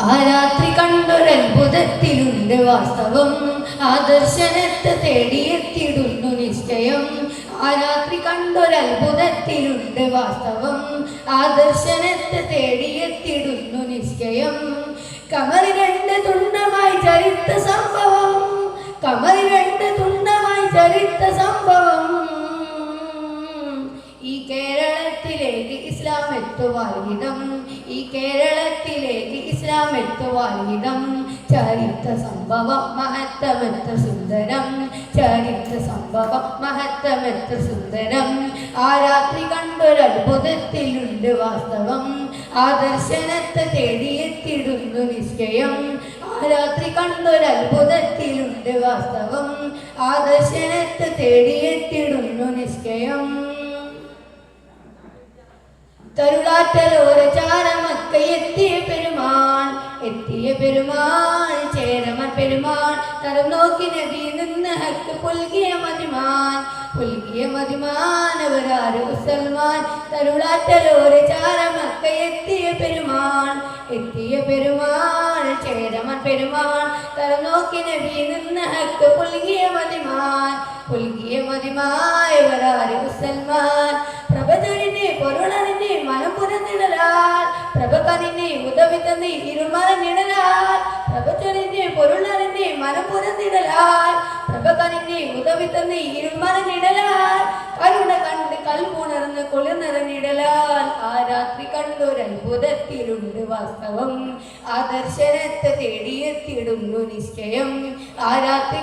ആ രാത്രി കണ്ടൊരത്ഭുതത്തിലുണ്ട് വാസ്തവം. ആ ദർശനത്തെ തേടിയെത്തിയിടുന്നു നിശ്ചയം. ആ രാത്രി കണ്ടൊരത്ഭുതത്തിലുണ്ട് വാസ്തവം. ആ ദർശനത്തെ തേടിയെത്തിയിടുന്നു നിശ്ചയം. കമറി എത്തുവാനിടം ഈ കേരളത്തിലേക്ക് ഇസ്ലാം എത്തുവാനിടം ചരിത്ര സംഭവം മഹത്തമെത്ര സുന്ദരം. ചരിത്ര സംഭവം മഹത്തമെത്ര സുന്ദരം. ആ രാത്രി കണ്ടൊരത്ഭുതത്തിലുണ്ട് വാസ്തവം. ആ ദർശനത്തെ തേടിയെത്തിടുന്നു നിശ്ചയം. ആ രാത്രി കണ്ടൊരത്ഭുതത്തിലുണ്ട് വാസ്തവം. ആ ദർശനത്തെ തേടിയെത്തിടുന്നു നിശ്ചയം. തരുളാറ്റലോര ചാരമക്ക എത്തിയ പെരുമാൻ എത്തിയ പെരുമാൻ ചേരമൻ പെരുമാൻ തരം നോക്കി നദി നിന്ന് ഹക്ക് പുൽകിയ മതിമാൻ പുൽകിയ മതിമാൻ അവരാര് തരുളാറ്റലോര ചാരമക്ക എത്തിയ പെരുമാൻ എത്തിയ പെരുമാൻ ചേരമൻ പെരുമാൻ തരം നോക്കി നദി നിന്ന് ഹക്ക് പുൽകിയ മതിമാൻ പുൽകിയ മതിമായവരാര് മുസൽമാൻ പ്രഭചരിനെ പൊരുളറിനെ മനം പുരന്നിടലാൽ പ്രഭകനിനെ ഉദവി തന്നെ ഇരുമല നിടലാൽ പ്രഭചരിനെ പൊരുളറിനെ മനം പുരന്നിടലാൽ പ്രഭകനിനെ ഉദവി ആ രാത്രി നിശ്ചയം. ആ രാത്രി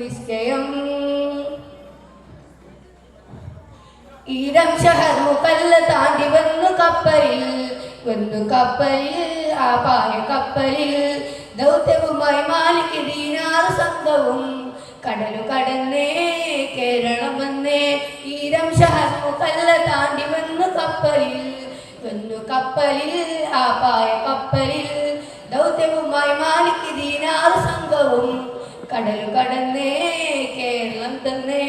നിശ്ചയം. ഷഹർ മുക്കല്ല താണ്ടി വന്നു കപ്പലിൽ വന്നു കപ്പലിൽ ആ കപ്പലിൽ ദൗത്യവുമായി മാലിക് ദീനാറ് സംഘവും കടലു കടന്നേ കേരളം വന്നേ ഈരം ഷഹസ്മുഖല്ല താണ്ടി വന്നു കപ്പലിൽ. വന്നു കപ്പലിൽ ആ പായ കപ്പലിൽ ദൗത്യവുമായി മാലിക് ദീനാറ് സംഘവും. കടലു കടന്നേ കേരളം തന്നേ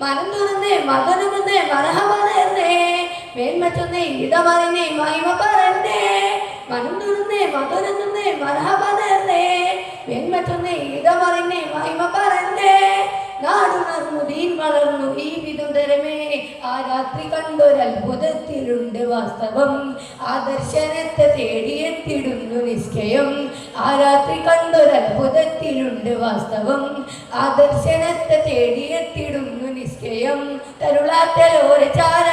മനം തുറന്നേ മകനുമെന്നേ മറഹമനേ മേന്മ ചൊന്നേ ഇടമറിഞ്ഞേ മഹിമ പറഞ്ഞേ മനം തുറന്നേ മകനെന്നേ മറഹമനേ മേന്മ ചൊന്നേ ഇടമറിഞ്ഞേ മഹിമ പറഞ്ഞേ നാടുണർന്നു ദീൻ വളർന്നു ഈ വിതുണ്ടരമേ ആ രാത്രി കണ്ടൊരത്ഭുതത്തിലുണ്ട് വാസ്തവം. ആ ദർശനത്തെ തേടിയെത്തിടുന്നു നിശ്ചയം. ആ രാത്രി കണ്ടൊരത്ഭുതത്തിലുണ്ട് വാസ്തവം. ആ ദർശനത്തെ തേടിയെത്തിടുന്നു നിശ്ചയം. തരുളാത്തലോര പെരുമാൾ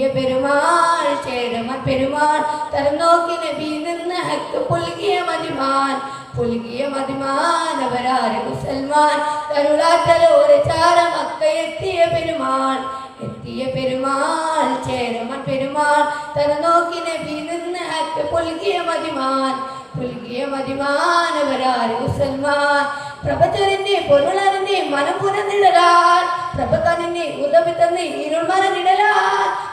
എത്തിയ പെരുമാൾ ചേരമ പെരുമാൾ തരം നോക്കി നബി നിന്ന് ഹക്ക് പുൽകിയ മതിമാൻ പുൽകിയ മതിമാൻ അവരാര് മുസൽമാൻ കരുളാറ്റലോരെ ചാര മക്ക എത്തിയ പെരുമാൾ എത്തിയ പെരുമാൾ ചേരമ പെരുമാൾ തരം നോക്കി നബി നിന്ന് ഹക്ക് പുൽകിയ മതിമാൻ പുൽകിയ മതിമാൻ അവരാര് മുസൽമാൻ പ്രഭചരന്റെ പൊരുളറിന്റെ മനം പുനർന്നിടലാൽ പ്രഭകനിന്റെ ഉദവി തന്നെ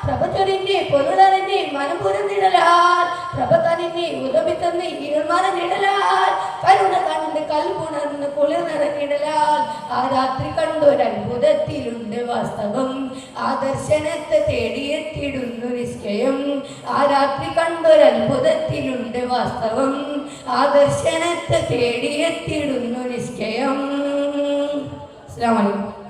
ഇരുൾ മറന്നിടലാൽ പ്രഭചരന്റെ പൊരുളറിന്റെ മനം പുനർന്നിടലാൽ പ്രഭകനിന്റെ ഉദവി തന്നെ ഇരുൾ മറന്നിടലാൽ കരുണ കണ്ട് കൽപുണർന്ന് കുളിർനിറഞ്ഞിടലാൽ ആ രാത്രി കണ്ടൊരത്ഭുതത്തിലുണ്ട് വാസ്തവം. ആ ദർശനത്തെ തേടിയെത്തിടുന്നു നിശ്ചയം. ആ വാസ്തവം. ആ ദർശനത്തെ തേടിയെത്തിടുന്നു നിശ്ചയം. അസ്സലാമു അലൈക്കും.